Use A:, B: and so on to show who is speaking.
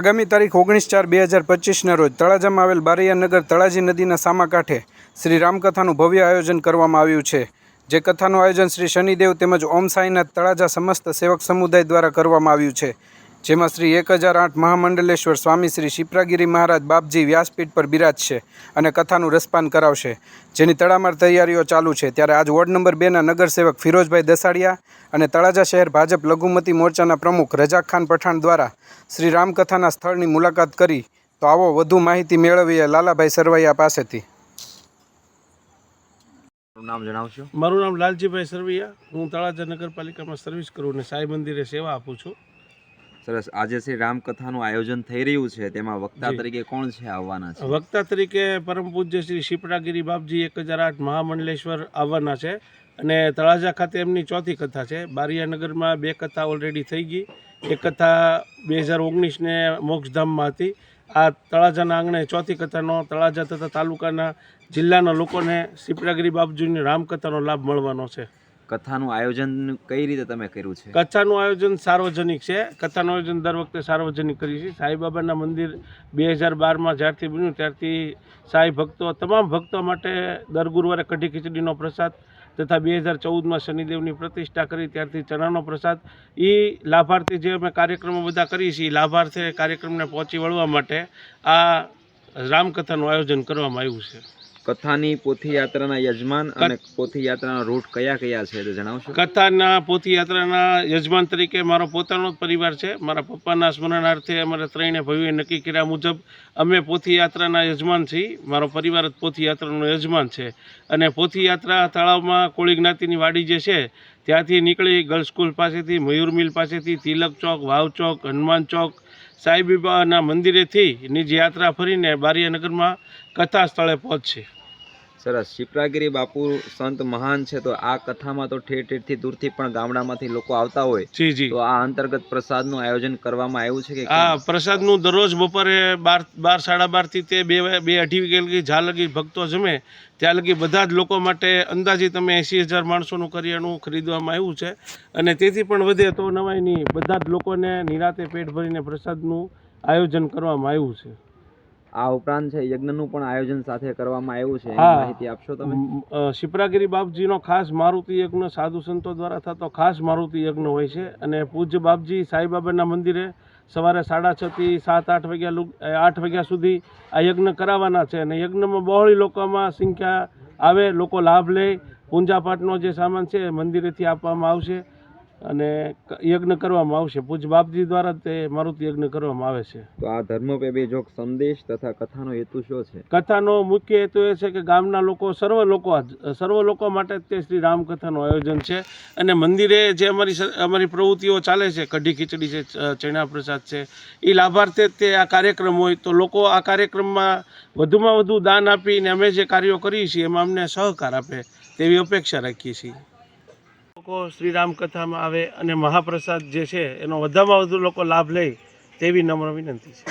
A: આગામી તારીખ ઓગણીસ ચાર બે હજાર પચીસના રોજ તળાજામાં આવેલ બારૈયાનગર તળાજી નદીના સામા કાંઠે શ્રી રામકથાનું ભવ્ય આયોજન કરવામાં આવ્યું છે. જે કથાનું આયોજન શ્રી શનિદેવ તેમજ ઓમ સાંઈનાથ તળાજા સમસ્ત સેવક સમુદાય દ્વારા કરવામાં આવ્યું છે. જેમાં શ્રી એક હજાર આઠ મહામંડલેશ્વર સ્વામી શ્રી શિપ્રાગીરી મહારાજ બાપજી વ્યાસપીઠ પર બિરાજશે અને કથાનું રસપાન કરાવશે. જેની તડામાર તૈયારીઓ ચાલુ છે. ત્યારે આજ વોર્ડ નંબર બેના નગરસેવક ફિરોજભાઈ દસાડિયા અને તળાજા શહેર ભાજપ લઘુમતી મોરચાના પ્રમુખ રજાક ખાન પઠાણ દ્વારા શ્રી રામકથાના સ્થળની મુલાકાત કરી. તો આવો વધુ માહિતી મેળવીએ લાલાભાઈ સરવૈયા પાસેથી.
B: નામ જણાવશો?
C: મારું નામ લાલજીભાઈ સરવૈયા. હું તળાજા નગરપાલિકામાં સર્વિસ કરું અને સાંઈ મંદિરે સેવા આપું છું.
B: સરસ. આજે શ્રી રામકથાનું આયોજન થઈ રહ્યું છે. તેમાં વક્તા તરીકે કોણ છે આવવાના છે?
C: વક્તા તરીકે પરમ પૂજ્ય શ્રી શિપડાગીરી બાપજી એક હજાર આઠ મહામંડલેશ્વર આવવાના છે અને તળાજા ખાતે એમની ચોથી કથા છે. બારિયાનગરમાં બે કથા ઓલરેડી થઈ ગઈ. એક કથા બે હજાર ઓગણીસને મોક્ષધામમાં હતી. આ તળાજાના આંગણે ચોથી કથાનો તળાજા તથા તાલુકાના જિલ્લાના લોકોને શિપડાગીરી બાપજીની રામકથાનો લાભ મળવાનો છે.
B: કથાનું આયોજન કઈ રીતે તમે કર્યું છે?
C: કથાનું આયોજન સાર્વજનિક છે. કથાનું આયોજન દર વખતે સાર્વજનિક કરીએ છીએ. સાંઈબાબાના મંદિર બે હજાર બારમાં જ્યારથી બન્યું, ત્યારથી સાંઈ ભક્તો, તમામ ભક્તો માટે દર ગુરુવારે કઢી ખીચડીનો પ્રસાદ તથા બે હજાર ચૌદમાં શનિદેવની પ્રતિષ્ઠા કરી, ત્યારથી ચણાનો પ્રસાદ. એ લાભાર્થી જે અમે કાર્યક્રમો બધા કરીએ છીએ લાભાર્થી કાર્યક્રમને પહોંચી વળવા માટે આ રામકથાનું આયોજન કરવામાં આવ્યું છે.
B: કથાની પોથી યાત્રાના યજમાન અને પોથી યાત્રાના રૂટ કયા કયા છે તે જણાવશો?
C: કથાના પોથી યાત્રાના યજમાન તરીકે મારો પોતાનો જ પરિવાર છે. મારા પપ્પાના સ્મરણાર્થે અમારે ત્રણે ભાઈઓએ નક્કી કર્યા મુજબ અમે પોથી યાત્રાના યજમાન છીએ. મારો પરિવાર જ પોથી યાત્રાનો યજમાન છે. અને પોથી યાત્રા તળાવમાં કોળી જ્ઞાતિની વાડી જે છે ત્યાંથી નીકળી ગર્લ્સ સ્કૂલ પાસેથી મયુર મિલ પાસેથી તિલક ચોક વાવ ચોક હનુમાન ચોક સાંઈબાબાના મંદિરેથી નિજયાત્રા યાત્રા ફરીને બારિયાનગરમાં કથા સ્થળે પહોંચશે.
B: સરસ. શિપ્રાગીરી બાપુ સંત મહાન છે તો આ કથામાં તો ઠેર ઠેરથી દૂરથી પણ ગામડામાંથી લોકો આવતા હોય.
C: જી જી.
B: તો આ અંતર્ગત પ્રસાદનું આયોજન કરવામાં આવ્યું છે કે
C: આ
B: પ્રસાદ
C: પ્રસાદનું દરરોજ બપોરે બાર બાર સાડા બારથી તે બે બે અઢી વાગ્યા લગી જ્યાં લગી ભક્તો જમે ત્યાં લગી બધા જ લોકો માટે અંદાજી તમે એંસી હજાર માણસોનું કરિયાણું ખરીદવામાં આવ્યું છે. અને તેથી પણ વધે તો નવાય નહીં બધા જ લોકોને નિરાતે પેટ ભરીને પ્રસાદનું આયોજન કરવામાં આવ્યું છે.
B: આ ઉપરાંત છે યજ્ઞનું પણ આયોજન સાથે કરવામાં આવ્યું છે માહિતી આપશો તમે?
C: શિપ્રાગીરી બાપજીનો ખાસ મારુતિ યજ્ઞ સાધુ સંતો દ્વારા થતો ખાસ મારુતિ યજ્ઞ હોય છે અને પૂજ્ય બાપજી સાંઈબાબાના મંદિરે સવારે સાડા છ થી સાત આઠ વાગ્યા આઠ વાગ્યા સુધી આ યજ્ઞ કરાવવાના છે અને યજ્ઞમાં બહોળી લોકોમાં સંખ્યા આવે લોકો લાભ લે. પૂંજાપાઠનો જે સામાન છે એ મંદિરેથી આપવામાં આવશે. અને યજ્ઞ કરવામાં આવશે. પૂજ બાપજી દ્વારા તે મારુતિ યજ્ઞ કરવામાં આવે છે.
B: તો આ ધર્મ પે બે જોગ સંદેશ તથા કથાનો હેતુ શું છે?
C: કથાનો મુખ્ય હેતુ એ છે કે ગામના લોકો સર્વ લોકો સર્વ લોકો માટે તે શ્રી રામકથાનું આયોજન છે. અને મંદિરે જે અમારી અમારી પ્રવૃત્તિઓ ચાલે છે કઢી ખીચડી છે ચણા પ્રસાદ છે એ લાભાર્થે તે આ કાર્યક્રમ હોય તો લોકો આ કાર્યક્રમમાં વધુમાં વધુ દાન આપીને અમે જે કાર્યો કરીએ છીએ એમાં અમને સહકાર આપે તેવી અપેક્ષા રાખીએ છીએ. લોકો શ્રી રામકથામાં આવે અને મહાપ્રસાદ જે છે, એનો વધારેમાં વધુ લોકો લાભ લે તેવી નમ્ર વિનંતી છે.